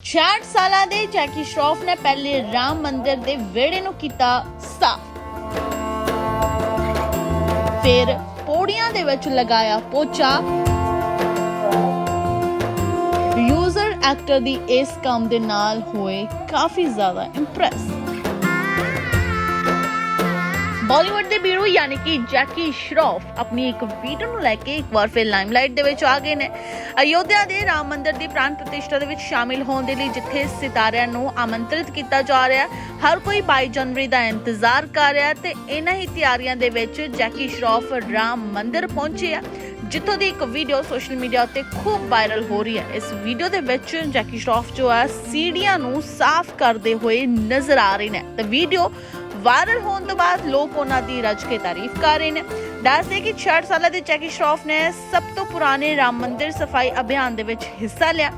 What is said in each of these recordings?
66 ਸਾਲਾਂ ਦੇ ਜੈਕੀ ਸ਼ਰੋਫ ਨੇ ਪਹਿਲੇ ਰਾਮ ਮੰਦਿਰ ਦੇ ਵਿਹੜੇ ਨੂੰ ਕੀਤਾ ਸਾਫ਼। ਫਿਰ ਪੌੜੀਆਂ ਦੇ ਵਿੱਚ ਲਗਾਇਆ ਪੋਚਾ। ਯੂਜ਼ਰ ਐਕਟਰ ਦੀ ਇਸ ਕੰਮ ਦੇ ਨਾਲ ਹੋਏ ਕਾਫੀ ਜ਼ਿਆਦਾ ਇੰਪ੍ਰੈਸ ਬਾਲੀਵੁੱਡ ਦੇ ਬੀਰੂ ਯਾਨੀ ਕਿ ਜੈਕੀ ਸ਼ਰੋਫ ਆਪਣੀ ਇੱਕ ਵੀਡੀਓ ਨੂੰ ਲੈ ਕੇ ਇੱਕ ਵਾਰ ਫਿਰ ਲਾਈਮਲਾਈਟ ਦੇ ਵਿੱਚ ਆ ਗਏ ਨੇ। ਅਯੋਧਿਆ ਦੇ ਰਾਮ ਮੰਦਿਰ ਦੀ ਪ੍ਰਾਣ ਪ੍ਰਤਿਸ਼ਠਾ ਦੇ ਵਿੱਚ ਸ਼ਾਮਿਲ ਹੋਣ ਦੇ ਲਈ ਜਿੱਥੇ ਸਿਤਾਰਿਆਂ ਨੂੰ ਆਮੰਤਰਿਤ ਕੀਤਾ ਜਾ ਰਿਹਾ ਹੈ, ਹਰ ਕੋਈ 22 ਜਨਵਰੀ ਦਾ ਇੰਤਜ਼ਾਰ ਕਰ ਰਿਹਾ ਤੇ ਇਹਨਾਂ ਹੀ ਤਿਆਰੀਆਂ ਦੇ ਵਿੱਚ ਜੈਕੀ ਸ਼ਰੋਫ ਰਾਮ ਮੰਦਿਰ ਪਹੁੰਚੇ ਜਿੱਥੋਂ ਦੀ ਇੱਕ ਵੀਡੀਓ ਸੋਸ਼ਲ ਮੀਡੀਆ ਉੱਤੇ ਖੂਬ ਵਾਇਰਲ ਹੋ ਰਹੀ ਹੈ। ਇਸ ਵੀਡੀਓ ਦੇ ਵਿੱਚ ਜੈਕੀ ਸ਼ਰੋਫ ਜੋ ਹੈ, ਸੀੜੀਆਂ ਨੂੰ ਸਾਫ਼ ਕਰਦੇ ਹੋਏ ਨਜ਼ਰ ਆ ਰਹੇ ਨੇ। ਤੇ ਵੀਡੀਓ ਵਾਇਰਲ ਹੋਣ ਤੋਂ ਬਾਅਦ ਲੋਕ ਉਹਨਾਂ ਦੀ ਰੱਜ ਕੇ ਤਾਰੀਫ ਕਰ ਰਹੇ ਨੇ। ਦੱਸਦੇ ਕਿ 66 ਸਾਲਾਂ ਦੇ ਚੈਕੀ ਸ਼ਰੋਫ ਨੇ ਸਭ ਤੋਂ ਪੁਰਾਣੇ ਰਾਮ ਮੰਦਿਰ ਸਫ਼ਾਈ ਅਭਿਆਨ ਦੇ ਵਿੱਚ ਹਿੱਸਾ ਲਿਆ।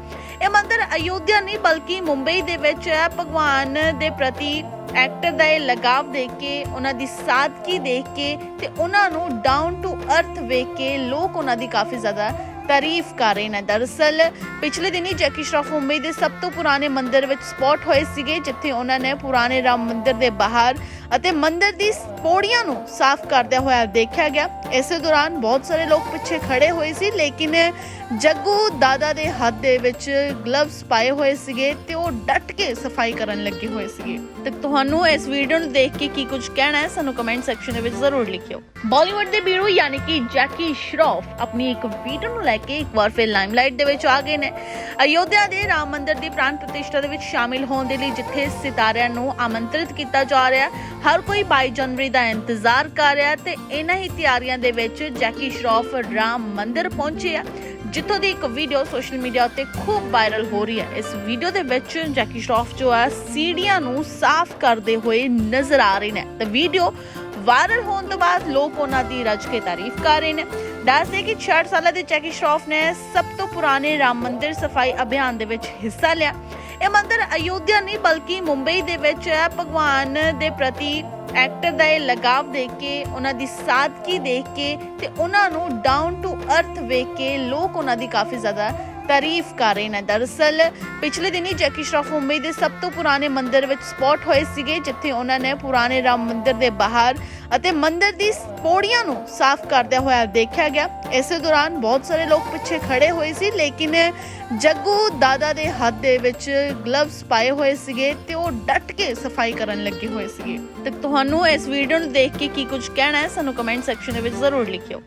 ਇਹ ਮੰਦਿਰ ਅਯੋਧਿਆ ਨਹੀਂ, ਬਲਕਿ ਮੁੰਬਈ ਦੇ ਵਿੱਚ ਭਗਵਾਨ ਦੇ ਪ੍ਰਤੀ ਐਕਟਰ ਦਾ ਇਹ ਲਗਾਵ ਦੇਖ ਕੇ, ਉਹਨਾਂ ਦੀ ਸਾਦਗੀ ਦੇਖ ਕੇ ਤੇ ਉਹਨਾਂ ਨੂੰ ਡਾਊਨ ਟੂ ਅਰਥ ਵੇਖ ਕੇ ਲੋਕ ਉਹਨਾਂ ਦੀ ਕਾਫੀ ਜ਼ਿਆਦਾ ਤਾਰੀਫ ਕਰ ਰਹੇ ਨੇ। ਦਰਅਸਲ, ਪਿਛਲੇ ਦਿਨੀ ਜੈਕੀ ਸ਼ਰਾਫ ਮੁੰਬਈ ਦੇ ਸਭ ਤੋਂ ਪੁਰਾਣੇ ਮੰਦਿਰ ਵਿੱਚ ਸਪੌਟ ਹੋਏ ਸੀਗੇ, ਜਿੱਥੇ ਉਹਨਾਂ ਨੇ ਪੁਰਾਣੇ ਰਾਮ ਮੰਦਿਰ ਦੇ ਬਾਹਰ ਅਤੇ ਮੰਦਿਰ ਦੀ ਪੌੜੀਆਂ ਨੂੰ ਸਾਫ਼ ਕਰਦਿਆਂ ਹੋਇਆ ਦੇਖਿਆ ਗਿਆ। ਇਸੇ ਦੌਰਾਨ ਬਹੁਤ ਸਾਰੇ ਲੋਕ ਪਿੱਛੇ ਖੜੇ ਹੋਏ ਸੀ, ਲੇਕਿਨ ਜੱਗੂ ਦਾਦਾ ਦੇ ਹੱਥ ਦੇ ਵਿੱਚ ਗਲਵਸ ਪਾਏ ਹੋਏ ਸੀਗੇ ਤੇ ਉਹ ਡਟ ਕੇ ਸਫ਼ਾਈ ਕਰਨ ਲੱਗੇ ਹੋਏ ਸੀਗੇ। ਤੇ ਤੁਹਾਨੂੰ ਇਸ ਵੀਡੀਓ ਨੂੰ ਦੇਖ ਕੇ ਕੀ ਕੁਝ ਕਹਿਣਾ ਹੈ, ਸਾਨੂੰ ਕਮੈਂਟ ਸੈਕਸ਼ਨ ਦੇ ਵਿੱਚ ਜ਼ਰੂਰ ਲਿਖਿਓ। ਬਾਲੀਵੁੱਡ ਦੇ ਬੀਰੂ ਯਾਨੀ ਕਿ ਜੈਕੀ ਸ਼ਰੋਫ ਆਪਣੀ ਇੱਕ ਵੀਡੀਓ ਨੂੰ ਲੈ ਕੇ ਇੱਕ ਵਾਰ ਫਿਰ ਲਾਈਮਲਾਈਟ ਦੇ ਵਿੱਚ ਆ ਗਏ ਨੇ। ਅਯੋਧਿਆ ਦੇ ਰਾਮ ਮੰਦਿਰ ਦੀ ਪ੍ਰਾਣ ਪ੍ਰਤਿਸ਼ਠਾ ਦੇ ਵਿੱਚ ਸ਼ਾਮਿਲ ਹੋਣ ਦੇ ਲਈ ਜਿੱਥੇ ਸਿਤਾਰਿਆਂ ਨੂੰ ਆਮੰਤਰਿਤ ਕੀਤਾ ਜਾ ਰਿਹਾ ਹਰ ਕੋਈ 22 ਜਨਵਰੀ ਦਾ ਇੰਤਜ਼ਾਰ ਕਰ ਰਿਹਾ ਹੈ ਤੇ ਇਹਨਾਂ ਹੀ ਤਿਆਰੀਆਂ ਦੇ ਵਿੱਚ ਜੈਕੀ ਸ਼ਰੋਫ ਰਾਮ ਮੰਦਿਰ ਪਹੁੰਚੇ ਆ, ਜਿੱਥੋਂ ਦੀ ਇੱਕ ਵੀਡੀਓ ਸੋਸ਼ਲ ਮੀਡੀਆ ਉੱਤੇ ਖੂਬ ਵਾਇਰਲ ਹੋ ਰਹੀ ਹੈ। ਇਸ ਵੀਡੀਓ ਦੇ ਵਿੱਚ ਜੈਕੀ ਸ਼ਰੋਫ ਜੋ ਹੈ, ਸੀੜੀਆਂ ਨੂੰ ਸਾਫ਼ ਕਰਦੇ ਹੋਏ ਨਜ਼ਰ ਆ ਰਹੇ ਨੇ। ਤੇ ਵੀਡੀਓ ਵਾਇਰਲ ਹੋਣ ਤੋਂ ਬਾਅਦ ਲੋਕ ਉਹਨਾਂ ਦੀ ਰੱਜ ਕੇ ਤਾਰੀਫ ਕਰ ਰਹੇ ਨੇ। ਦੱਸਦੇ ਕਿ 66 ਸਾਲਾਂ ਦੇ ਜੈਕੀ ਸ਼ਰੋਫ ਨੇ ਸਭ ਤੋਂ ਪੁਰਾਣੇ ਰਾਮ ਮੰਦਿਰ ਸਫ਼ਾਈ ਅਭਿਆਨ ਦੇ ਵਿੱਚ ਹਿੱਸਾ ਲਿਆ। ਇਹ ਮੰਦਿਰ ਅਯੋਧਿਆ ਨਹੀਂ, ਬਲਕਿ ਮੁੰਬਈ ਦੇ ਵਿੱਚ ਹੈ। ਭਗਵਾਨ ਦੇ ਪ੍ਰਤੀ ਐਕਟਰ ਦਾ ਇਹ ਲਗਾਵ ਦੇਖ ਕੇ, ਉਹਨਾਂ ਦੀ ਸਾਦਗੀ ਦੇਖ ਕੇ ਤੇ ਉਹਨਾਂ ਨੂੰ ਡਾਊਨ ਟੂ ਅਰਥ ਵੇਖ ਕੇ ਲੋਕ ਉਹਨਾਂ ਦੀ ਕਾਫੀ ਜ਼ਿਆਦਾ ਤਾਰੀਫ ਕਰ ਰਹੇ ਨੇ। ਦਰਅਸਲ, ਪਿਛਲੇ ਦਿਨੀ ਜੈਕੀ ਸ਼ਰਾਫ ਮੁੰਬਈ ਦੇ ਸਭ ਤੋਂ ਪੁਰਾਣੇ ਮੰਦਿਰ ਵਿੱਚ ਸਪੌਟ ਹੋਏ ਸੀਗੇ, ਜਿੱਥੇ ਉਹਨਾਂ ਨੇ ਪੁਰਾਣੇ ਰਾਮ ਮੰਦਿਰ ਦੇ ਬਾਹਰ ਅਤੇ ਮੰਦਿਰ ਦੀ ਪੌੜੀਆਂ ਨੂੰ ਸਾਫ਼ ਕਰਦਿਆਂ ਹੋਇਆ ਦੇਖਿਆ ਗਿਆ। ਇਸੇ ਦੌਰਾਨ ਬਹੁਤ ਸਾਰੇ ਲੋਕ ਪਿੱਛੇ ਖੜੇ ਹੋਏ ਸੀ, ਲੇਕਿਨ ਜੱਗੂ ਦਾਦਾ ਦੇ ਹੱਥ ਦੇ ਵਿੱਚ ਗਲਵਸ ਪਾਏ ਹੋਏ ਸੀਗੇ ਤੇ ਉਹ ਡਟ ਕੇ ਸਫ਼ਾਈ ਕਰਨ ਲੱਗੇ ਹੋਏ ਸੀਗੇ। ਤੇ ਤੁਹਾਨੂੰ ਇਸ ਵੀਡੀਓ ਨੂੰ ਦੇਖ ਕੇ ਕੀ ਕੁਝ ਕਹਿਣਾ ਹੈ, ਸਾਨੂੰ ਕਮੈਂਟ ਸੈਕਸ਼ਨ ਦੇ ਵਿੱਚ ਜ਼ਰੂਰ ਲਿਖਿਓ।